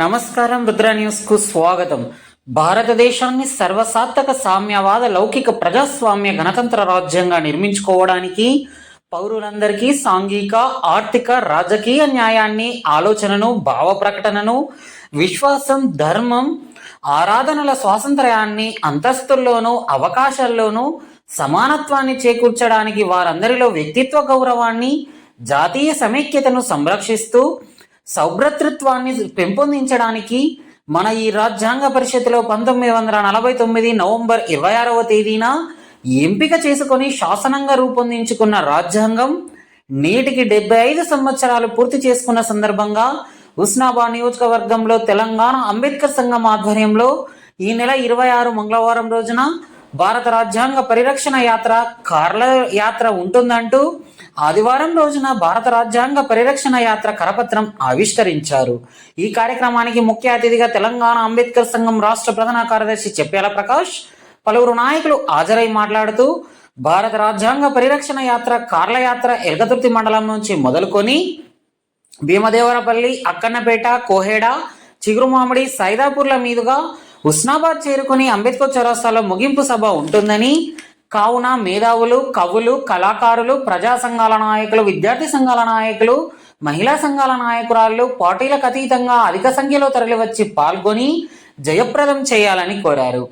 నమస్కారం రుద్ర న్యూస్కు స్వాగతం. భారతదేశాన్ని సర్వసాత్మక సామ్యవాద లౌకిక ప్రజాస్వామ్య గణతంత్ర రాజ్యంగా నిర్మించుకోవడానికి పౌరులందరికీ సాంఘిక ఆర్థిక రాజకీయ న్యాయాన్ని ఆలోచనను భావ ప్రకటనను విశ్వాసం ధర్మం ఆరాధనల స్వాతంత్ర్యాన్ని అంతస్తుల్లోనూ అవకాశాల్లోనూ సమానత్వాన్ని చేకూర్చడానికి వారందరిలో వ్యక్తిత్వ గౌరవాన్ని జాతీయ సమైక్యతను సంరక్షిస్తూ సౌభ్రతృత్వాన్ని పెంపొందించడానికి మన ఈ రాజ్యాంగ పరిషత్లో పంతొమ్మిది వందల నలభై తొమ్మిది నవంబర్ ఇరవై ఆరవ తేదీన ఎంపిక చేసుకొని శాసనంగా రూపొందించుకున్న రాజ్యాంగం నేటికి డెబ్బై ఐదు సంవత్సరాలు పూర్తి చేసుకున్న సందర్భంగా ఉస్నాబాద్ నియోజకవర్గంలో తెలంగాణ అంబేద్కర్ సంఘం ఆధ్వర్యంలో ఈ నెల ఇరవై ఆరు మంగళవారం రోజున భారత రాజ్యాంగ పరిరక్షణ యాత్ర కార్ల యాత్ర ఉంటుందంటూ ఆదివారం రోజున భారత రాజ్యాంగ పరిరక్షణ యాత్ర కరపత్రం ఆవిష్కరించారు. ఈ కార్యక్రమానికి ముఖ్య అతిథిగా తెలంగాణ అంబేద్కర్ సంఘం రాష్ట్ర ప్రధాన కార్యదర్శి చెప్పేల ప్రకాష్ పలువురు నాయకులు హాజరై మాట్లాడుతూ భారత రాజ్యాంగ పరిరక్షణ యాత్ర కార్ల యాత్ర మండలం నుంచి మొదలుకొని భీమదేవరపల్లి అక్కన్నపేట కోహేడ చిగురుమామిడి సైదాపూర్ల మీదుగా ఉస్నాబాద్ చేరుకుని అంబేద్కర్ చౌరస్తాలో ముగింపు సభ ఉంటుందని కావున మేధావులు కవులు కళాకారులు ప్రజా సంఘాల నాయకులు విద్యార్థి సంఘాల నాయకులు మహిళా సంఘాల నాయకురాళ్ళు పార్టీలకు అతీతంగా అధిక సంఖ్యలో తరలివచ్చి పాల్గొని జయప్రదం చేయాలని కోరారు.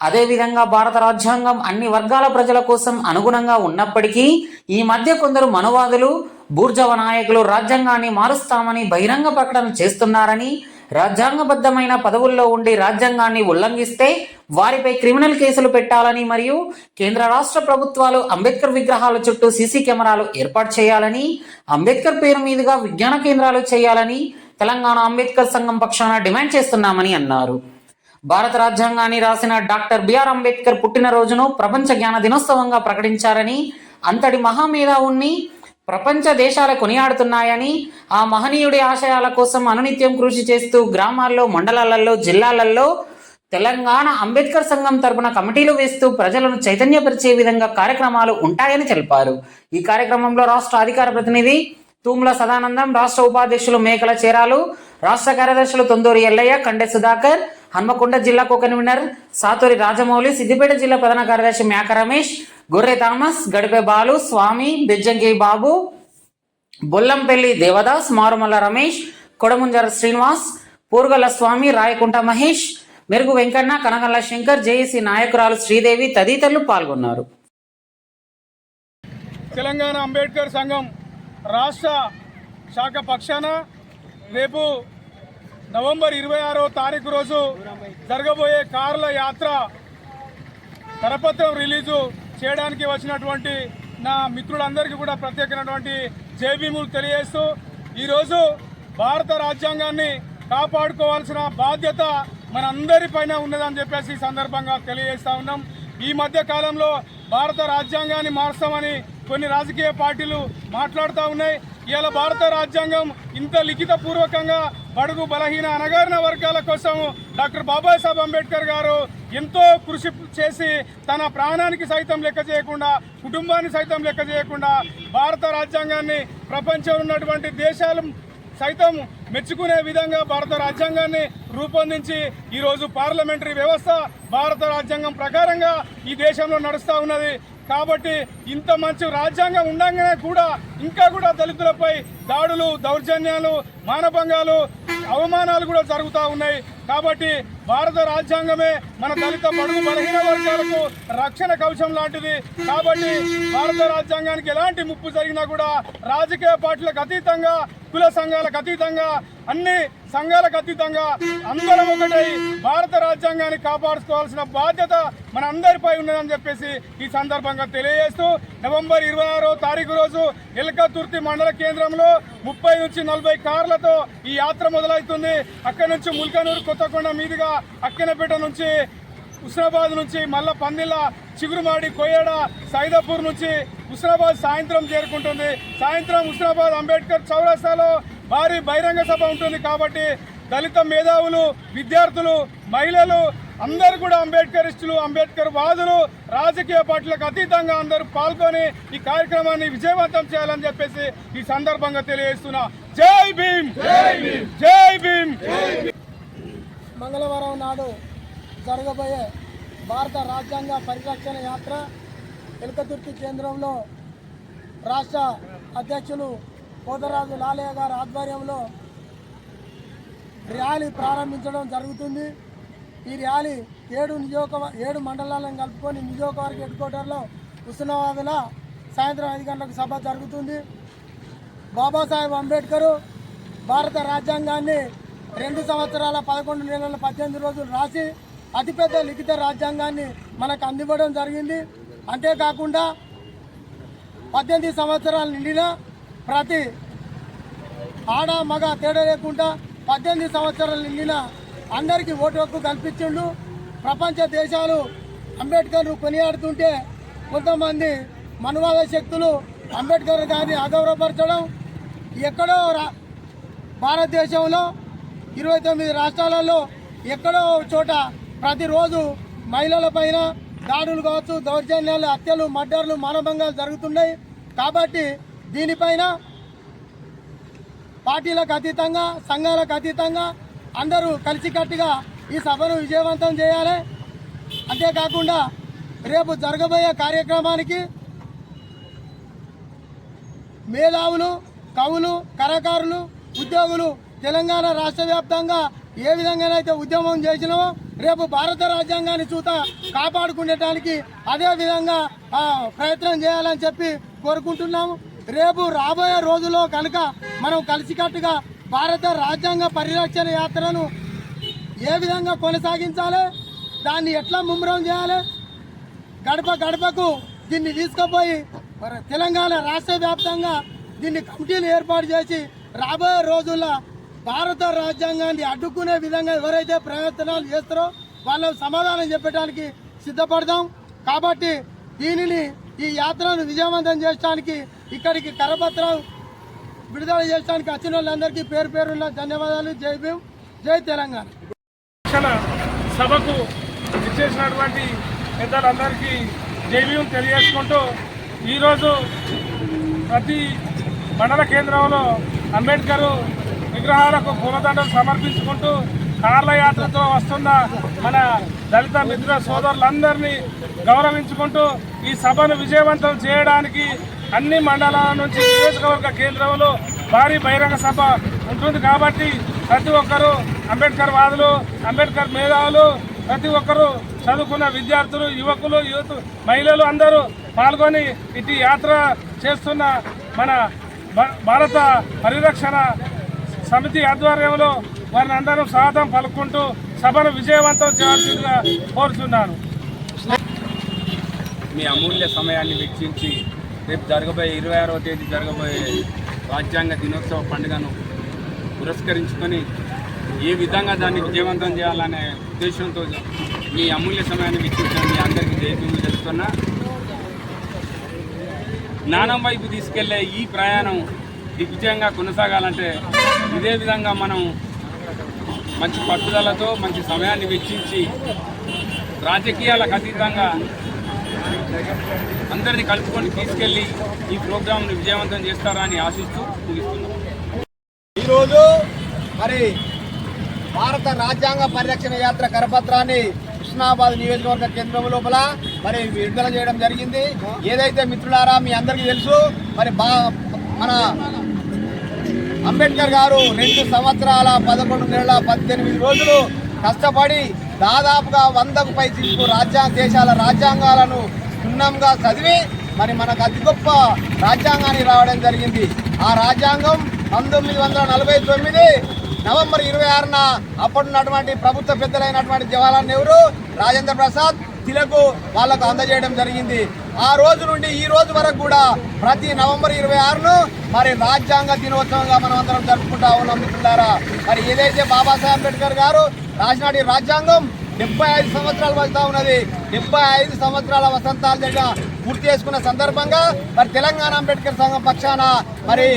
అదేవిధంగా భారత రాజ్యాంగం అన్ని వర్గాల ప్రజల కోసం అనుగుణంగా ఉన్నప్పటికీ ఈ మధ్య కొందరు మనువాదులు బూర్జవ నాయకులు రాజ్యాంగాన్ని మారుస్తామని బహిరంగ ప్రకటన చేస్తున్నారని రాజ్యాంగబద్ధమైన పదవుల్లో ఉండి రాజ్యాంగాన్ని ఉల్లంఘిస్తే వారిపై క్రిమినల్ కేసులు పెట్టాలని మరియు కేంద్ర రాష్ట్ర ప్రభుత్వాలు అంబేద్కర్ విగ్రహాల చుట్టూ సీసీ కెమెరాలు ఏర్పాటు చేయాలని అంబేద్కర్ పేరు మీదుగా విజ్ఞాన కేంద్రాలు చేయాలని తెలంగాణ అంబేద్కర్ సంఘం పక్షాన డిమాండ్ చేస్తున్నామని అన్నారు. భారత రాజ్యాంగాన్ని రాసిన డాక్టర్ బిఆర్ అంబేద్కర్ పుట్టినరోజును ప్రపంచ జ్ఞాన దినోత్సవంగా ప్రకటించారని అంతటి మహామేధావుణ్ణి ప్రపంచ దేశాలు కొనియాడుతున్నాయని ఆ మహనీయుడి ఆశయాల కోసం అనునిత్యం కృషి చేస్తూ గ్రామాల్లో మండలాలలో జిల్లాలలో తెలంగాణ అంబేద్కర్ సంఘం తరపున కమిటీలు వేస్తూ ప్రజలను చైతన్యపరిచే విధంగా కార్యక్రమాలు ఉంటాయని తెలిపారు. ఈ కార్యక్రమంలో రాష్ట్ర అధికార ప్రతినిధి తూముల సదానందం రాష్ట్ర ఉపాధ్యక్షులు మేకల చేరాలు రాష్ట్ర కార్యదర్శులు తొందూరి ఎల్లయ్య కండె సుధాకర్ హన్మకొండ జిల్లా కన్వీనర్ సాతూరి రాజమౌళి సిద్దిపేట జిల్లా ప్రధాన కార్యదర్శి మేక రమేష్ గొర్రె థామస్ గడిపే బాలు స్వామి బిజ్జంకి బాబు బొల్లంపల్లి దేవదాస్ మారుమల్ల రమేష్ కొడముంజర శ్రీనివాస్ పూర్గల స్వామి రాయకుంట మహేష్ మెరుగు వెంకన్న కనకల్ల శంకర్ జేఏసీ నాయకురాలు శ్రీదేవి తదితరులు పాల్గొన్నారు. తెలంగాణ అంబేద్కర్ సంఘం రాష్ట్ర శాఖ పక్షాన రేపు నవంబర్ ఇరవై ఆరో తారీఖు రోజు జరగబోయే కార్ల యాత్ర కరపత్రం రిలీజు చేయడానికి వచ్చినటువంటి నా మిత్రులందరికీ కూడా ప్రత్యేకమైనటువంటి జేబీములు తెలియజేస్తూ ఈరోజు భారత రాజ్యాంగాన్ని కాపాడుకోవాల్సిన బాధ్యత మనందరిపైన ఉన్నదని చెప్పేసి ఈ సందర్భంగా తెలియజేస్తా ఉన్నాం. ఈ మధ్య కాలంలో భారత రాజ్యాంగాన్ని మారుస్తామని కొన్ని రాజకీయ పార్టీలు మాట్లాడుతూ ఉన్నాయి. ఇవాళ భారత రాజ్యాంగం ఇంత లిఖిత పూర్వకంగా బడుగు బలహీన అనగారిన వర్గాల కోసం డాక్టర్ బాబాసాహెబ్ అంబేద్కర్ గారు ఎంతో కృషి చేసి తన ప్రాణానికి సైతం లెక్క చేయకుండా కుటుంబాన్ని సైతం లెక్క చేయకుండా భారత రాజ్యాంగాన్ని ప్రపంచంలో ఉన్నటువంటి దేశాలు సైతం మెచ్చుకునే విధంగా భారత రాజ్యాంగాన్ని రూపొందించి ఈరోజు పార్లమెంటరీ వ్యవస్థ భారత రాజ్యాంగం ప్రకారంగా ఈ దేశంలో నడుస్తూ ఉన్నది. కాబట్టి ఇంత మంచి రాజ్యాంగం ఉండగానే కూడా ఇంకా కూడా దళితులపై దాడులు దౌర్జన్యాలు మానభంగాలు అవమానాలు కూడా జరుగుతూ ఉన్నాయి. కాబట్టి భారత రాజ్యాంగమే మన దళిత బడుగు బలహీన వర్గాలకు రక్షణ కవచం లాంటిది. కాబట్టి భారత రాజ్యాంగానికి ఎలాంటి ముప్పు జరిగినా కూడా రాజకీయ పార్టీలకు అతీతంగా కుల సంఘాలకు అతీతంగా అన్ని సంఘాలకు అతీతంగా అందరం ఒకటై భారత రాజ్యాంగాన్ని కాపాడుకోవాల్సిన బాధ్యత మన అందరిపై ఉన్నదని చెప్పేసి ఈ సందర్భంగా తెలియజేస్తూ నవంబర్ ఇరవై ఆరో తారీఖు రోజు ఎల్కతుర్తి మండల కేంద్రంలో ముప్పై నుంచి నలభై కార్లతో ఈ యాత్ర మొదలవుతుంది. అక్కడి నుంచి ముల్కనూరు కొత్తకొండ మీదుగా అక్కెనపేట నుంచి హుస్నాబాద్ నుంచి మళ్ళా పందిళ్ళ చిగురుమాడి కొయ్యడ సైదాపూర్ నుంచి హుస్నాబాద్ సాయంత్రం చేరుకుంటుంది. సాయంత్రం హుస్నాబాద్ అంబేద్కర్ చౌరస్తాలో భారీ బహిరంగ సభ ఉంటుంది కాబట్టి దళిత మేధావులు విద్యార్థులు మహిళలు అందరు కూడా అంబేద్కరిస్టులు అంబేద్కర్ వాదులు రాజకీయ పార్టీలకు అతీతంగా అందరూ పాల్గొని ఈ కార్యక్రమాన్ని విజయవంతం చేయాలని చెప్పేసి ఈ సందర్భంగా తెలియజేస్తున్నా. జై భీమ్! జై భీమ్! మంగళవారం నాడు జరగబోయే భారత రాజ్యాంగ పరిరక్షణ యాత్ర ఎలకతుర్తి కేంద్రంలో రాష్ట్ర అధ్యక్షులు కోదరాజు లాలయ్య గారి ఆధ్వర్యంలో ర్యాలీ ప్రారంభించడం జరుగుతుంది. ఈ ర్యాలీ ఏడు నియోజక ఏడు మండలాలను కలుపుకొని నియోజకవర్గ హెడ్ క్వార్టర్లో హుస్నాబాద్ల సాయంత్రం ఐదు గంటలకు సభ జరుగుతుంది. బాబాసాహెబ్ అంబేద్కర్ భారత రాజ్యాంగాన్ని రెండు సంవత్సరాల పదకొండు నెలల పద్దెనిమిది రోజులు రాసి అతిపెద్ద లిఖిత రాజ్యాంగాన్ని మనకు అందివ్వడం జరిగింది. అంతేకాకుండా పద్దెనిమిది సంవత్సరాలు నిండిన ప్రతి ఆడ మగ తేడా లేకుండా పద్దెనిమిది సంవత్సరాలు నిండిన అందరికీ ఓటు హక్కు కల్పించిండు. ప్రపంచ దేశాలు అంబేద్కర్ను కొనియాడుతుంటే కొంతమంది మనువాద శక్తులు అంబేద్కర్ గారిని అగౌరవపరచడం ఎక్కడో రా భారతదేశంలో ఇరవై తొమ్మిది రాష్ట్రాలలో ఎక్కడో ఒక చోట ప్రతిరోజు మహిళల పైన దాడులు కావచ్చు దౌర్జన్యాలు హత్యలు మర్డర్లు మానభంగాలు జరుగుతున్నాయి. కాబట్టి దీనిపైన పార్టీలకు అతీతంగా సంఘాలకు అతీతంగా అందరూ కలిసికట్టుగా ఈ సభను విజయవంతం చేయాలి. అంతేకాకుండా రేపు జరగబోయే కార్యక్రమానికి మేధావులు కవులు కళాకారులు ఉద్యోగులు తెలంగాణ రాష్ట్ర వ్యాప్తంగా ఏ విధంగానైతే ఉద్యమం చేసినామో రేపు భారత రాజ్యాంగాన్ని చూత కాపాడుకునేటానికి అదే విధంగా ప్రయత్నం చేయాలని చెప్పి కోరుకుంటున్నాము. రేపు రాబోయే రోజుల్లో కనుక మనం కలిసికట్టుగా భారత రాజ్యాంగ పరిరక్షణ యాత్రను ఏ విధంగా కొనసాగించాలి దాన్ని ఎట్లా ముమ్మరం చేయాలి గడప గడపకు దీన్ని తీసుకుపోయి తెలంగాణ రాష్ట్ర వ్యాప్తంగా దీన్ని కమిటీలు ఏర్పాటు చేసి రాబోయే రోజుల్లో భారత రాజ్యాంగాన్ని అడ్డుకునే విధంగా ఎవరైతే ప్రయత్నాలు చేస్తారో వాళ్ళకు సమాధానం చెప్పడానికి సిద్ధపడదాం. కాబట్టి దీనిని ఈ యాత్రను విజయవంతం చేయడానికి ఇక్కడికి కరపత్రం విడుదల చేయడానికి వచ్చిన వాళ్ళందరికీ పేరు పేరున్న ధన్యవాదాలు. జై భీమ్ జై తెలంగాణ. రక్షణ సభకు ఇచ్చేసినటువంటి పెద్దలందరికీ జైవీయం తెలియజేసుకుంటూ ఈరోజు ప్రతి మండల కేంద్రంలో అంబేద్కర్ విగ్రహాలకు పూలదండలు సమర్పించుకుంటూ కార్ల యాత్రతో వస్తున్న మన దళిత మిత్ర సోదరులందరినీ గౌరవించుకుంటూ ఈ సభను విజయవంతం చేయడానికి అన్ని మండలాల నుంచి నియోజకవర్గ కేంద్రంలో భారీ బహిరంగ సభ ఉంటుంది కాబట్టి ప్రతి ఒక్కరూ అంబేద్కర్ వాదులు అంబేద్కర్ మేధావులు ప్రతి ఒక్కరూ చదువుకున్న విద్యార్థులు యువకులు యూత్ మహిళలు అందరూ పాల్గొని ఇటు యాత్ర చేస్తున్న మన భారత పరిరక్షణ సమితి ఆధ్వర్యంలో వారిని అందరూ స్వాగతం పలుకుంటూ సభను విజయవంతం చేయాల్సిందిగా కోరుతున్నాను మీ అమూల్య సమయాన్ని వెచ్చించి రేపు జరగబోయే ఇరవై ఆరవ తేదీ జరగబోయే రాజ్యాంగ దినోత్సవ పండుగను పురస్కరించుకొని ఏ విధంగా దాన్ని విజయవంతం చేయాలనే ఉద్దేశంతో మీ అమూల్య సమయాన్ని వెచ్చించిన మీ అందరికీ జయపీలు చెప్తున్నా జ్ఞానం వైపు తీసుకెళ్ళే ఈ ప్రయాణం దిగ్విజయంగా కొనసాగాలంటే ఇదే విధంగా మనం మంచి పట్టుదలతో మంచి సమయాన్ని వెచ్చించి రాజకీయాలకు అతీతంగా అందరినీ కలుపుకొని తీసుకెళ్ళి ఈ ప్రోగ్రాంను విజయవంతం చేస్తారని ఆశిస్తూ ముగిస్తున్నాం. ఈరోజు మరి భారత రాజ్యాంగ పరిరక్షణ యాత్ర కరపత్రాన్ని కృష్ణాబాద్ నియోజకవర్గ కేంద్రం లోపల మరి విడుదల చేయడం జరిగింది. ఏదైతే మిత్రులారా మీ అందరికీ తెలుసు మరి బా మన అంబేద్కర్ గారు రెండు సంవత్సరాల పదకొండు నెలల పద్దెనిమిది రోజులు కష్టపడి దాదాపుగా వందకు పై చిలుపు రాజ్యాంగ దేశాల రాజ్యాంగాలను క్షుణ్ణంగా చదివి మరి మనకు అతి గొప్ప రాజ్యాంగాన్ని రావడం జరిగింది. ఆ రాజ్యాంగం పంతొమ్మిది వందల నలభై తొమ్మిది నవంబర్ ఇరవై ఆరున అప్పుడున్నటువంటి ప్రభుత్వ పెద్దలైనటువంటి జవహర్లాల్ నెహ్రూ రాజేంద్ర ప్రసాద్ తిలకు వాళ్ళకు అందజేయడం జరిగింది. ఆ రోజు నుండి ఈ రోజు వరకు కూడా ప్రతి నవంబర్ ఇరవై ఆరును మరి రాజ్యాంగ దినోత్సవంగా మనం అందరం జరుపుకుంటా ఉన్నాం మిత్రులారా. మరి ఏదైతే బాబాసాహెబ్ అంబేద్కర్ గారు రాసినాటి రాజ్యాంగం డెబ్బై ఐదు సంవత్సరాలు వస్తా ఉన్నది. డెబ్బై ఐదు సంవత్సరాల వసంతాల దగ్గర పూర్తి చేసుకున్న సందర్భంగా మరి తెలంగాణ అంబేద్కర్ సంఘం పక్షాన మరి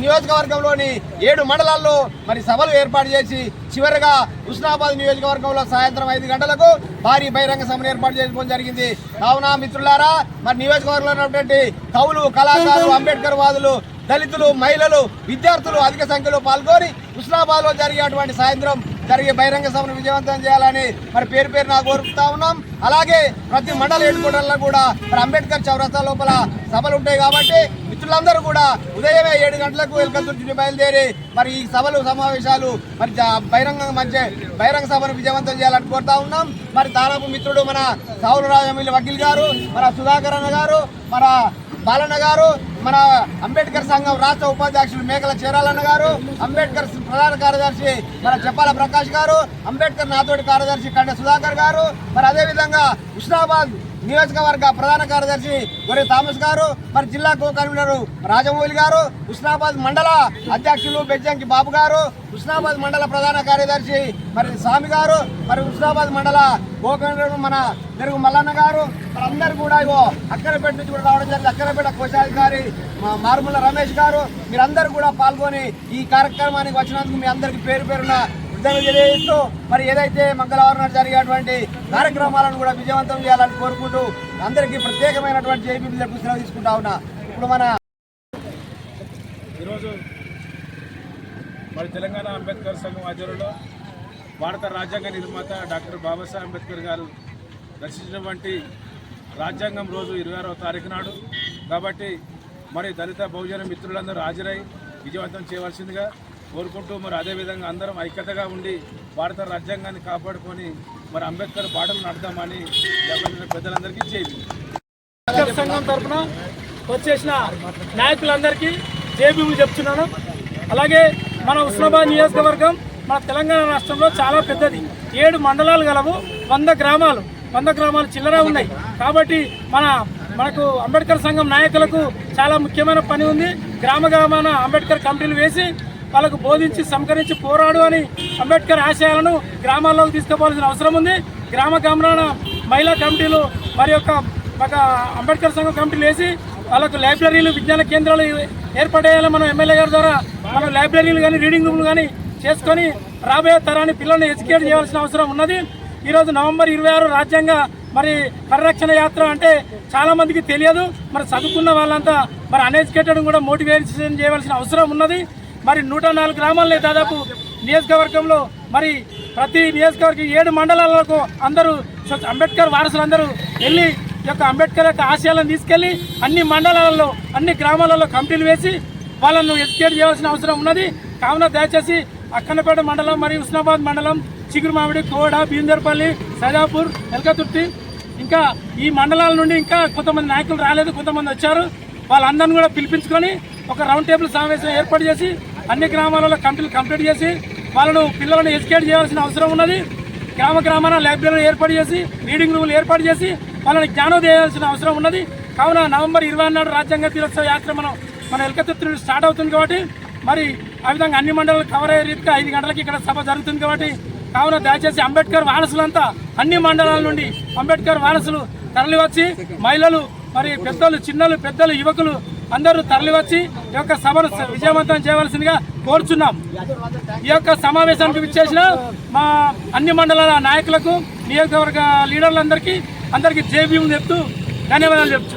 నియోజకవర్గంలోని ఏడు మండలాల్లో మరి సభలు ఏర్పాటు చేసి చివరిగా హుస్నాబాద్ నియోజకవర్గంలో సాయంత్రం ఐదు గంటలకు భారీ బహిరంగ సభను ఏర్పాటు చేసుకోవడం జరిగింది. కావున మిత్రులారా మరి నియోజకవర్గంలో ఉన్నటువంటి కవులు కళాకారులు అంబేద్కర్ వాదులు దళితులు మహిళలు విద్యార్థులు అధిక సంఖ్యలో పాల్గొని హుస్నాబాద్లో జరిగేటువంటి సాయంత్రం జరిగే బహిరంగ సభను విజయవంతం చేయాలని మరి పేరు పేరు నాకు కోరుతా ఉన్నాం. అలాగే ప్రతి మండల హెడ్కోటర్లో కూడా మరి అంబేద్కర్ చౌరస్తా లోపల సభలు ఉంటాయి కాబట్టి మిత్రులందరూ కూడా ఉదయమే ఏడు గంటలకు వెల్కల్తూరు చుట్టూ బయలుదేరి మరి ఈ సభలు సమావేశాలు మరి బహిరంగ మంచి బహిరంగ సభను విజయవంతం చేయాలని కోరుతా ఉన్నాం. మరి దాదాపు మిత్రుడు మన సావుల రాజమల్లి వకీల్ గారు మన సుధాకర్ అన్న గారు మన బాలన్న గారు మన అంబేద్కర్ సంఘం రాష్ట్ర ఉపాధ్యక్షులు మేకల చీరాలన్న గారు అంబేద్కర్ ప్రధాన కార్యదర్శి మన చెప్పాల ప్రకాష్ గారు అంబేద్కర్ నాతోటి కార్యదర్శి కండ సుధాకర్ గారు మరి అదేవిధంగా హుస్నాబాద్ నియోజకవర్గ ప్రధాన కార్యదర్శి గొర్రె థామస్ గారు మరి జిల్లా కో కన్వీనర్ రాజమౌళి గారు హుస్నాబాద్ మండల అధ్యక్షులు బెజ్జంకి బాబు గారు హుస్నాబాద్ మండల ప్రధాన కార్యదర్శి మరి స్వామి గారు మరి హుస్నాబాద్ మండల కో మన తెలుగు మల్లన్న గారు మరి అందరు కూడా ఇగో అక్కరపేట నుంచి కూడా రావడం జరిగింది. అక్కరపేట కోశాధికారి మారుమూల రమేష్ గారు మీరందరూ కూడా పాల్గొని ఈ కార్యక్రమానికి వచ్చినందుకు మీ అందరికి పేరు పేరున కృతజ్ఞతలు తెలియజేస్తూ మరి ఏదైతే మంగళవారం నాడు జరిగేటువంటి కార్యక్రమాలను కూడా విజయవంతం చేయాలని కోరుకుంటూ అందరికీ ప్రత్యేకమైనటువంటి జైబీలకు సెలవు తీసుకుంటా ఉన్నా. ఇప్పుడు మన ఈరోజు మరి తెలంగాణ అంబేద్కర్ సంఘం ఆధ్వర్యంలో భారత రాజ్యాంగ నిర్మాత డాక్టర్ బాబాసాహెబ్ అంబేద్కర్ గారు రచించినటువంటి రాజ్యాంగం రోజు ఇరవై ఆరవ తారీఖు నాడు. కాబట్టి మరి దళిత బహుజన మిత్రులందరూ హాజరై విజయవంతం చేయవలసిందిగా కోరుకుంటూ మరి అదేవిధంగా అందరం ఐక్యతగా ఉండి భారత రాజ్యాంగాన్ని కాపాడుకొని మరి అంబేద్కర్ బాటలు నడతామని పెద్దలందరికీ చేయండి సంఘం తరఫున వచ్చేసిన నాయకులందరికీ జేబీలు చెప్తున్నాను. అలాగే మన ఉస్మాబాద్ నియోజకవర్గం మన తెలంగాణ రాష్ట్రంలో చాలా పెద్దది. ఏడు మండలాలు గలవు వంద గ్రామాలు. వంద గ్రామాలు చిల్లర ఉన్నాయి. కాబట్టి మన మనకు అంబేద్కర్ సంఘం నాయకులకు చాలా ముఖ్యమైన పని ఉంది. గ్రామ గ్రామాన అంబేద్కర్ కమిటీలు వేసి వాళ్ళకు బోధించి సంకరించి పోరాడు అని అంబేద్కర్ ఆశయాలను గ్రామాల్లోకి తీసుకోవాల్సిన అవసరం ఉంది. గ్రామ గ్రామాన మహిళా కమిటీలు మరి యొక్క ఒక అంబేద్కర్ సంఘం కమిటీలు వేసి వాళ్ళకు లైబ్రరీలు విజ్ఞాన కేంద్రాలు ఏర్పడేయాలి మనం ఎమ్మెల్యే గారి ద్వారా మనం లైబ్రరీలు కానీ రీడింగ్ రూమ్లు కానీ చేసుకొని రాబోయే తరాన్ని పిల్లల్ని ఎడ్యుకేట్ చేయాల్సిన అవసరం ఉన్నది. ఈరోజు నవంబర్ ఇరవై ఆరు రాజ్యాంగ మరి పరిరక్షణ యాత్ర అంటే చాలామందికి తెలియదు. మరి చదువుకున్న వాళ్ళంతా మరి అన్ఎడ్యుకేటెడ్ కూడా మోటివేషన్ చేయవలసిన అవసరం ఉన్నది. మరి నూట నాలుగు గ్రామాలనే దాదాపు నియోజకవర్గంలో మరి ప్రతి నియోజకవర్గం ఏడు మండలాలకు అందరూ అంబేద్కర్ వారసులందరూ వెళ్ళి యొక్క అంబేద్కర్ యొక్క ఆశయాలను తీసుకెళ్ళి అన్ని మండలాలలో అన్ని గ్రామాలలో కమిటీలు వేసి వాళ్ళను ఎడ్యుకేట్ చేయాల్సిన అవసరం ఉన్నది. కావున దయచేసి అక్కనపేట మండలం మరియు హుస్నాబాద్ మండలం చిగురుమామిడి కోడ బీందర్పల్లి సజాపూర్ ఎల్కతుర్తి ఇంకా ఈ మండలాల నుండి ఇంకా కొంతమంది నాయకులు రాలేదు కొంతమంది వచ్చారు. వాళ్ళందరిని కూడా పిలిపించుకొని ఒక రౌండ్ టేబుల్ సమావేశం ఏర్పాటు చేసి అన్ని గ్రామాలలో కమిటీలు కంప్లీట్ చేసి వాళ్ళను పిల్లలను ఎడ్యుకేట్ చేయాల్సిన అవసరం ఉన్నది. గ్రామ గ్రామాన లైబ్రరీలు ఏర్పాటు చేసి రీడింగ్ రూములు ఏర్పాటు చేసి వాళ్ళని జ్ఞానోదయం చేయాల్సిన అవసరం ఉన్నది. కావున నవంబర్ ఇరవై నాడు రాజ్యాంగ దినోత్సవ యాత్ర మనం మన ఎలకతుర్తి స్టార్ట్ అవుతుంది కాబట్టి మరి ఆ విధంగా అన్ని మండలాలు కవర్ అయ్యే రీతిగా ఐదు గంటలకి ఇక్కడ సభ జరుగుతుంది కాబట్టి కావున దయచేసి అంబేద్కర్ వారసులంతా అన్ని మండలాల నుండి అంబేద్కర్ వారసులు తరలివచ్చి మహిళలు మరి పెద్దలు చిన్నలు పెద్దలు యువకులు అందరూ తరలివచ్చి ఈ యొక్క సభను విజయవంతం చేయవలసిందిగా కోరుచున్నాం. ఈ యొక్క సమావేశానికి విచ్చేసిన మా అన్ని మండలాల నాయకులకు నియోజకవర్గ లీడర్లందరికీ అందరికీ జేబీఎం చెప్తూ ధన్యవాదాలు చెప్తున్నాం.